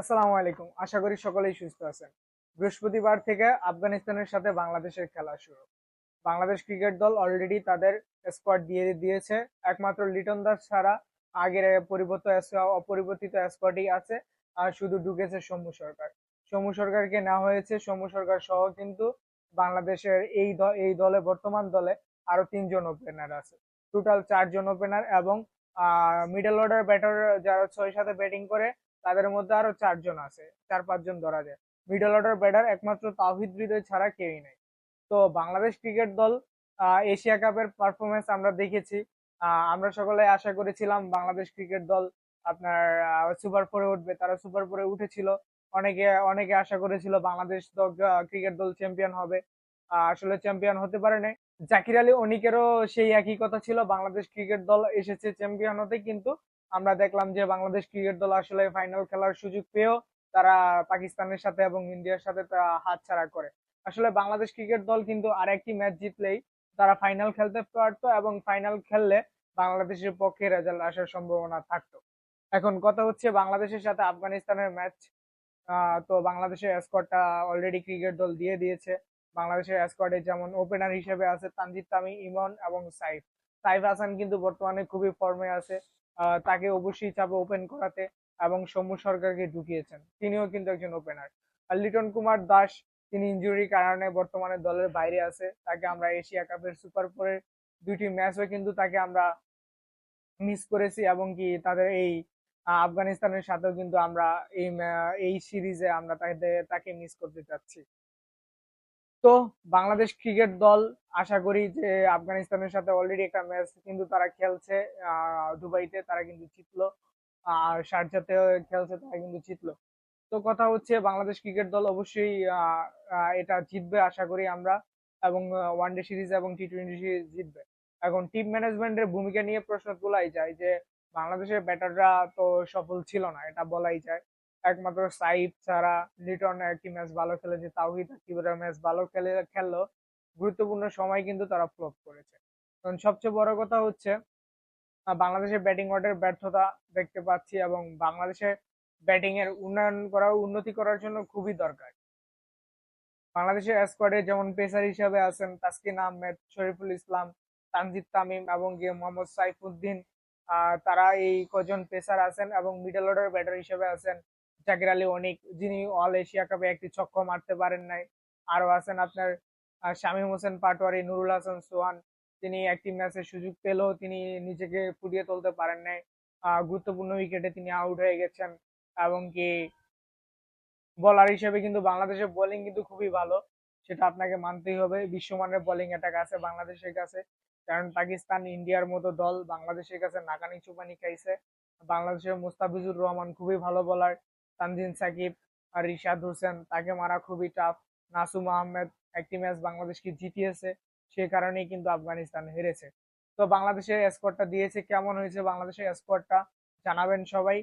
আসসালামু আলাইকুম। আশা করি সকলেই সুস্থ আছেন। বৃহস্পতিবার থেকে আফগানিস্তানের সাথে বাংলাদেশের খেলা শুরু। বাংলাদেশ ক্রিকেট দল অলরেডি তাদের স্কোয়াড দিয়ে দিয়েছে। একমাত্র লিটন দাস ছাড়া আগের পরিবর্তিত অপরিবর্তিত স্কোয়াডই আছে। আর শুধু ঢুকেছে সৌম্য সরকার। সৌম্য সরকারকে নেওয়া হয়েছে। সৌম্য সরকার সহ কিন্তু বাংলাদেশের এই এই দলে, বর্তমান দলে আরও তিনজন ওপেনার আছে। টোটাল চারজন ওপেনার এবং মিডল অর্ডার ব্যাটার যারা ছয় সাথে ব্যাটিং করে তাদের মধ্যে আরও চারজন আছে, চার পাঁচজন ধরা যায়। মিডল অর্ডার ব্যাটার একমাত্র তাহিদ হৃদয় ছাড়া কেউই নেই। তো বাংলাদেশ ক্রিকেট দল এশিয়া কাপের পারফরমেন্স আমরা দেখেছি। আমরা সকলে আশা করেছিলাম বাংলাদেশ ক্রিকেট দল আপনার সুপার ফোরে উঠবে। তারা সুপার ফোরে উঠেছিল। অনেকে অনেকে আশা করেছিল বাংলাদেশ ক্রিকেট দল চ্যাম্পিয়ন হবে। আসলে চ্যাম্পিয়ন হতে পারে নাই। জাকির আলী অনিকেরও সেই একই কথা ছিল। বাংলাদেশ ক্রিকেট দল এসেছে চ্যাম্পিয়ন হতে, কিন্তু আমরা দেখলাম যে বাংলাদেশ ক্রিকেট দল আসলে ফাইনাল খেলার সুযোগ পেয়েও তারা পাকিস্তানের সাথে এবং ইন্ডিয়ার সাথে হাত ছাড়া করে। আসলে বাংলাদেশ ক্রিকেট দল কিন্তু আর একটি ম্যাচ জিতলেই তারা ফাইনাল খেলতে পারতো এবং ফাইনাল খেললে বাংলাদেশের পক্ষে রেজাল্ট আসার সম্ভাবনা থাকতো। এখন কথা হচ্ছে বাংলাদেশের সাথে আফগানিস্তানের ম্যাচ তো বাংলাদেশের স্কোয়াডটা অলরেডি ক্রিকেট দল দিয়ে দিয়েছে। বাংলাদেশের স্কোয়াডে যেমন ওপেনার হিসেবে আছে তানজিদ তামি ইমন এবং সাইফ। সাইফ হাসান কিন্তু বর্তমানে খুবই ফর্মে আছে। তাকে অবশ্যই চাপে ওপেন করাতে এবং সৌম্য সরকারকে ঢুকিয়েছেন। তিনিও কিন্তু একজন ওপেনার আর লিটন কুমার দাস, তিনি ইঞ্জুরির কারণে বর্তমানে দলের বাইরে আছে। তাকে আমরা এশিয়া কাপের সুপার ফোরের দুইটি ম্যাচও কিন্তু তাকে আমরা মিস করেছি এবং কি তাদের এই আফগানিস্তানের সাথেও কিন্তু আমরা এই এই সিরিজে আমরা তাকে তাকে মিস করতে চাচ্ছি। তো বাংলাদেশ ক্রিকেট দল আশা করি যে আফগানিস্তানের সাথে অলরেডি একটা ম্যাচ কিন্তু তারা খেলছে দুবাইতে তারা কিন্তু জিতলো, আর শারজাতে খেলছে তারা কিন্তু জিতলো। তো কথা হচ্ছে বাংলাদেশ ক্রিকেট দল অবশ্যই এটা জিতবে আশা করি আমরা, এবং ওয়ানডে সিরিজ এবং টি টোয়েন্টি সিরিজ জিতবে। এখন টিম ম্যানেজমেন্টের ভূমিকা নিয়ে প্রশ্ন তোলাই যায় যে, বাংলাদেশের ব্যাটাররা তো সফল ছিল না, এটা বলাই যায়। একমাত্র সাইফ ছাড়া লিটন একটি ম্যাচ ভালো খেলেছে, তাওহিদ আকিবের ম্যাচ ভালো খেলে, খেললো। গুরুত্বপূর্ণ সময় কিন্তু তারা ফ্লপ করেছে। কারণ সবচেয়ে বড় কথা হচ্ছে বাংলাদেশের ব্যাটিং অর্ডার ব্যর্থতা দেখতে পাচ্ছি এবং বাংলাদেশের ব্যাটিং এর উন্নয়ন করা উন্নতি করার জন্য খুবই দরকার। বাংলাদেশের স্কোয়াডে যেমন পেসার হিসাবে আছেন তাসকিন আহমেদ, শরীফুল ইসলাম, তানজিদ তামিম এবং গিয়ে মোহাম্মদ সাইফুদ্দিন তারা এই কজন পেসার আছেন এবং মিডল অর্ডার ব্যাটার হিসেবে আছেন জাকির আলী অনিক, যিনি অল এশিয়া কাপে একটি ছক্ক মারতে পারেন নাই। আরও আছেন আপনার শামীম হোসেন পাটোয়ারি, নুরুল হাসান সোহান, তিনি একটি ম্যাচের সুযোগ পেলেও তিনি নিজেকে ফুটিয়ে তুলতে পারেন নাই। গুরুত্বপূর্ণ উইকেটে তিনি আউট হয়ে গেছেন এবং কি বলার হিসেবে কিন্তু বাংলাদেশের বোলিং কিন্তু খুবই ভালো, সেটা আপনাকে মানতেই হবে। বিশ্বমানের বোলিং অ্যাটাক আছে বাংলাদেশের কাছে, কারণ পাকিস্তান ইন্ডিয়ার মতো দল বাংলাদেশের কাছে নাকানি চুপানি খাইছে। বাংলাদেশের মুস্তাফিজুর রহমান খুবই ভালো বলার তানজিন সাকিব আর রিশাদ হোসেন, তাকে মারা খুবই টাফ নাসুম আহমেদ একটি ম্যাচ বাংলাদেশকে জিতিয়েছে, সে কারণেই কিন্তু আফগানিস্তান হেরেছে। তো বাংলাদেশের স্কোয়াডটা দিয়েছে, কেমন হয়েছে বাংলাদেশের স্কোয়াডটা জানাবেন সবাই।